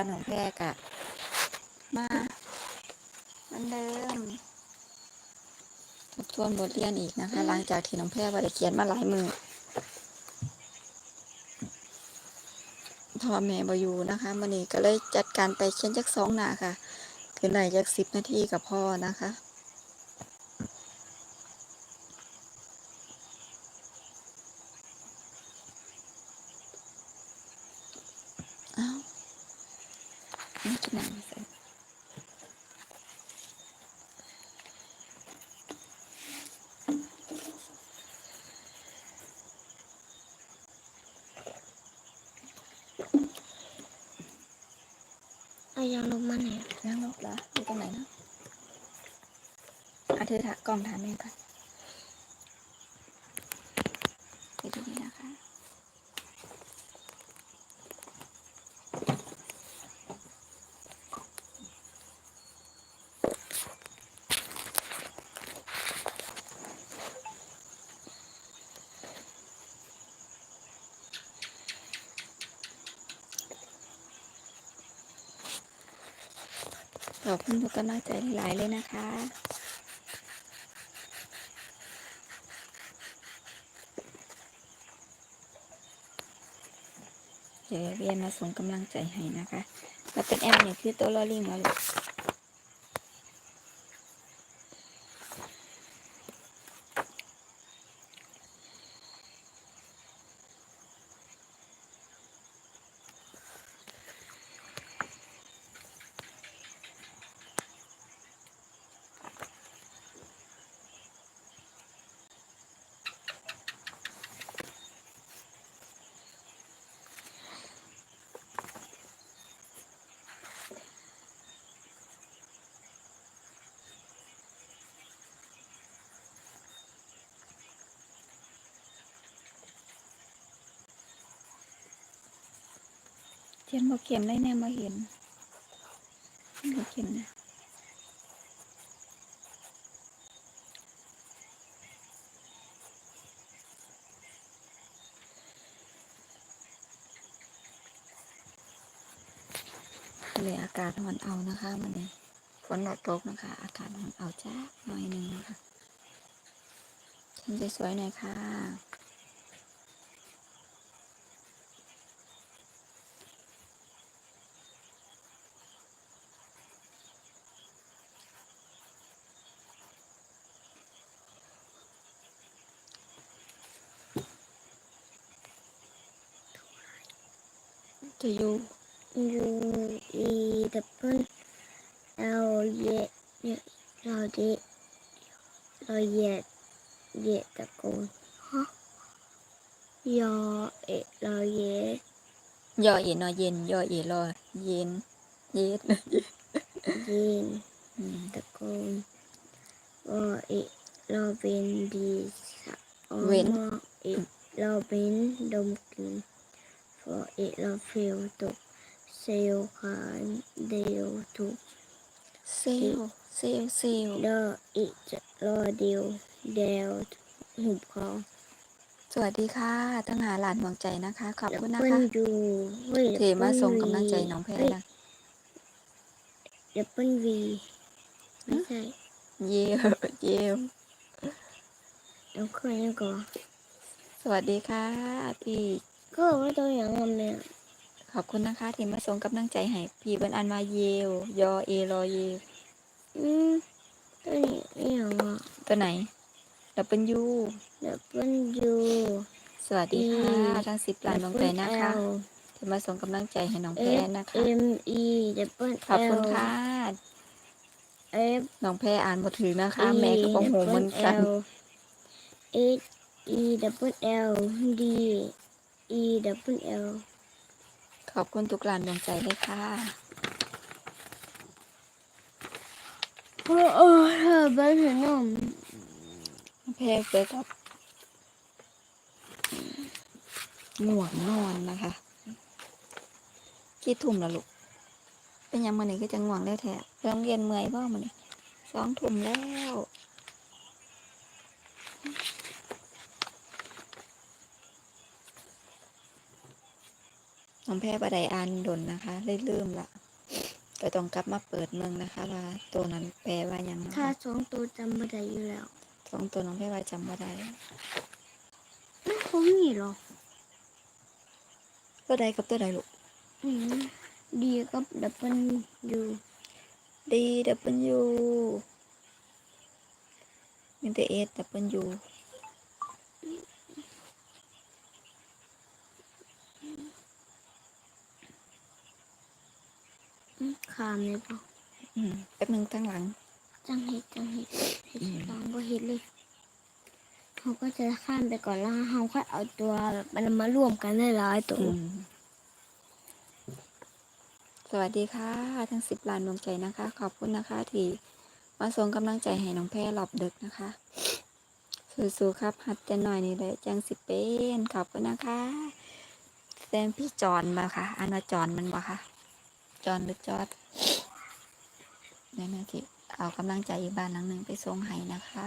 นะคะน้องแพรกะมาเหมือนเดิมทบทวนบทเรียนอีกนะคะ หลังจากที่น้องแพรว่าได้เขียนมาหลายมือพ่อแม่บอยู่นะคะมันนี้ก็เลยจัดการไปเขียนจักสองหน้าค่ะ คือไหนจักสิบนาทีกับพ่อนะคะ อ้าวนี่กินหนังเสร็จ เอา ยางลงมาไหนอยนั่งรถเหรออยู่ตรงไหนนะอาเธอถากล้องถามแม่ก่อนไปดูนี่นะคะ ขอบคุณทุกกำลังใจหลายเลยนะคะ เดี๋ยวเวียนมาส่งกำลังใจให้นะคะ แล้วเป็นแอมเนี่ยคือตัวลอลิงเล้วลู ทียนบ่เข็มเลยแน่มาเห็นบ่เข็มนะเลยอากาศร้อนเอานะคะมันนี้ฝนลดตกนะคะ อากาศร้อนเอาจ้าหน่อยหนึ่งนะคะฉันสวยๆหน่อยค่ะ จะอยู่ยูอีดับเบิลเอลเยเนี่ยเราเดเราเยเยตะโกนฮะยอเอเรา เยยอเย็นนอเย็นยอเย็นรอเย็นเย็นยินอืมตะโกนวอเอเราเป็นดีสะออเว้นมอเอเราเป็นดมกลินฟอเอเราฟิลตกเซลขานเดียวถูกเซลลเซลลเซลลดออิจะรอเดียวเดวหุบคอสวัสดีค่ะตั้งหาหลานหวงใจนะคะ ขอบแล้วคุณนะเปิ้ลคะดูเฮ้ยเทมาส่งกำลังใจน้องแพรนะเดี๋ยวเปิ้ลวีไม่ใช่เยี่ยมเยี่ยมแล้วเคยยังก่อนสวัสดีค่ะพี่ ก็ว่าตัวอย่างงอมเนี่ยขอบคุณนะคะที่มาส่งกำลังใจให้พี่เบิ้นอันมาเยวยอเอรอเยอืมตัวนี้อหย่างอะตัวไหนดับเบิลยูเดี๋ยวเปิ้ลยูสวัสดีค่ะ E ทั้งสิบหลานหวงใจนะคะที่มาส่งกำลังใจให้น้องแพรนะคะเอ็มอีเดี๋ยวเปิ้ลขอบคุณค่ะเอฟน้องแพรอ่านบ่ถือนะคะ แม่ก็บ่ฮู้เหมือนกันเออีดับ เบิลเอลดีอีดับเบิลเอลขอบคุณทุกหลานดวงใจเลยค่ะโอ้โอ้เธอบ้านฉันนมแพรเจอกับง่วงนอนนะคะกี่ทุ่มแล้วลูก เป็นยังมันนี่ก็จะง่วงได้วแท้โรงเรียนเมื่อยบ่มันนี่สองทุ่มแล้ว น้องแพรบไดอ่านดนนะคะเลยลืมละก็ต้องกลับมาเปิดเมืองนะคะ ว่าตัวนั้นแปลว่าหยังนะถ้าคะสองตัวจำไม่ได้อยู่แล้ว สองตัวน้องแพรว่าจำบ่ได้ไม่คงมีหรอกตัวใดกับตัวใดลูก อืมดีกับดับเบิลยูดีดับเบิลยูมีแต่เอสดับเบิลยู อืม ขามเลยปะอืมแป๊บหนึงตั้งหลัง จังเห็ดจังเห็ดเห็ดอืมลองก็เห็ดเลยเขาก็จะข้ามไปก่อนแล้วเขาค่อยเอาตัวแบบมันมารวมกันได้หลายตัวอืมสวัสดีค่ะ ทั้งสิบล้านดวงใจนะคะ ขอบคุณนะคะ ที่มาส่งกำลังใจให้น้องแพรหลอบดึกนะคะ สู้ๆครับ หัดแต่หน่อยนี่แหละจังสิเป็นขอบคุณนะคะแซมพี่จอนมาค่ะอันว่าจอนมันบ่คะ จอนหรือจอดนี่นะที่เอากำลังใจอีกบ้านหลังหนึ่งไปส่งให้นะคะ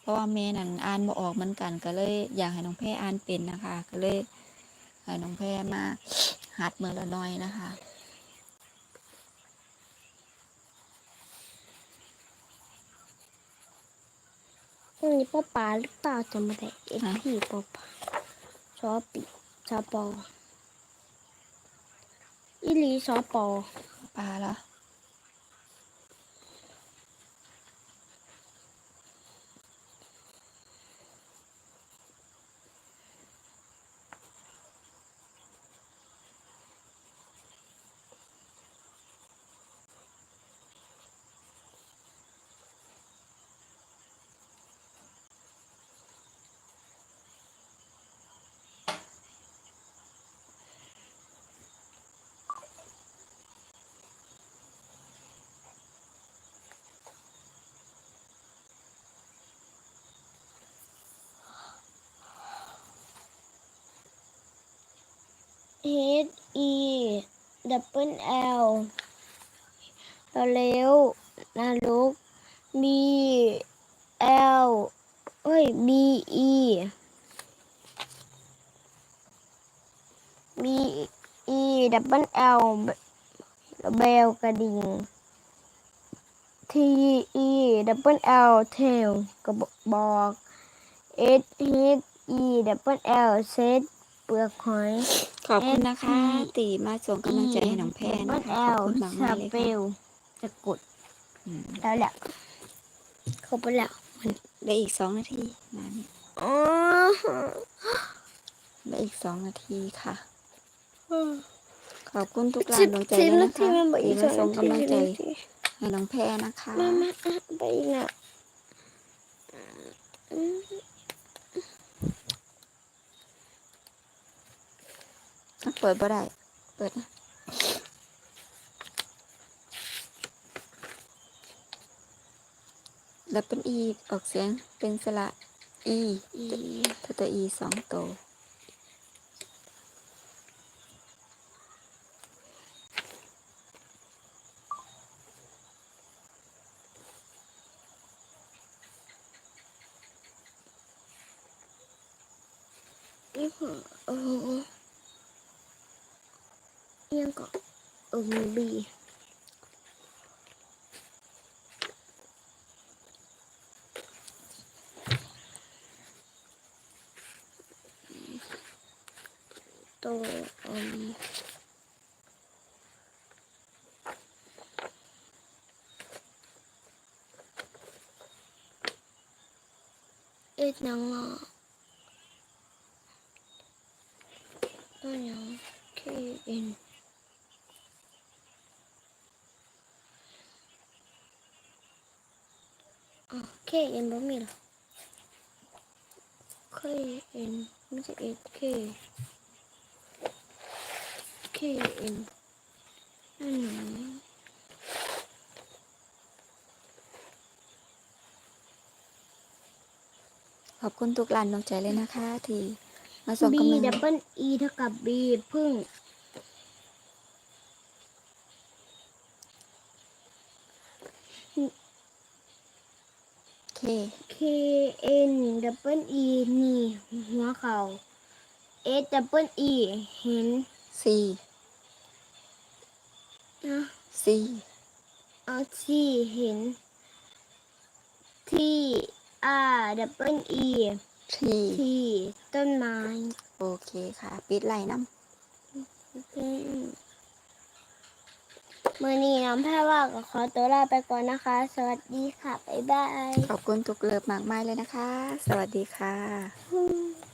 เพราะว่าแม่นั่นอ่านบ่ออกเหมือนกัน ก็เลยอยากให้น้องแพรอ่านเป็นนะคะ ก็เลยให้น้องแพรมาหัดเมื่อละน้อยนะคะอันนี้ป้าปลาหรือเปล่าจำไม่ได้เอ็กฮะพีป้าปลาซอปีซอปออีหลีซอปอ ปลาละเฮดอีดับเบิลเอลเร็วนรกบีเอลเอ้ยบีอีบีอีดับเบิลเอลเบลกระดิ่งทีอีดับเบิลเอลเทลกระบอกเอสเฮดอีดับเบิลเอลเซตเปลือกหอยขอบคุณนะคะ ตีมาส่งกำลังใจให้น้องแพรดับนะเบิลคะเอขอบลคุณมากสมากเลยเปค่ะลจะกดอืมแล้วแหละครบไปแล้วได้อีกสองนาทีนะเนี่ยอ๋อได้อีกสองนาทีค่ะขอบคุณทุกแรสิงบดวงใจสิบเลยนานะทีคะมันบอกอีที่กสมาองส่งนาทีกำลังใจนาทีให้น้องแพรนะคะมามาอะไปอีกนะอื เปิดบ่ได้ เปิดนะดับเป็นอีออกเสียงเป็นสระอีอีตัวตัวอีสองตัวอีหัวโอ้โห ยังก็เออมีบีตัวอืมเอ็ดนังอะ ตัวยัง K N อ๋อ K N บ่มีหรอ K N ไม่ใช่ S K K N อันไหนขอบคุณทุกแรงดวงใจเลยนะคะ ที่มาส่ง B กำลังดับเบิล E เท่ากับ B พึ่ง K N ดับเบิล E นี่หัวเขาเอดับเบิลอีเห็นซีนะซีเอาที่เห็นที่อาดับเบิลอีทีที่ต้นไม้ โอเคค่ะ ปิดไหลน้ มือนี้น้องแพรว่าก็ขอตัวลาไปก่อนนะคะ สวัสดีค่ะ บ๊ายบาย ขอบคุณทุกเลิฟมากมายเลยนะคะ สวัสดีค่ะ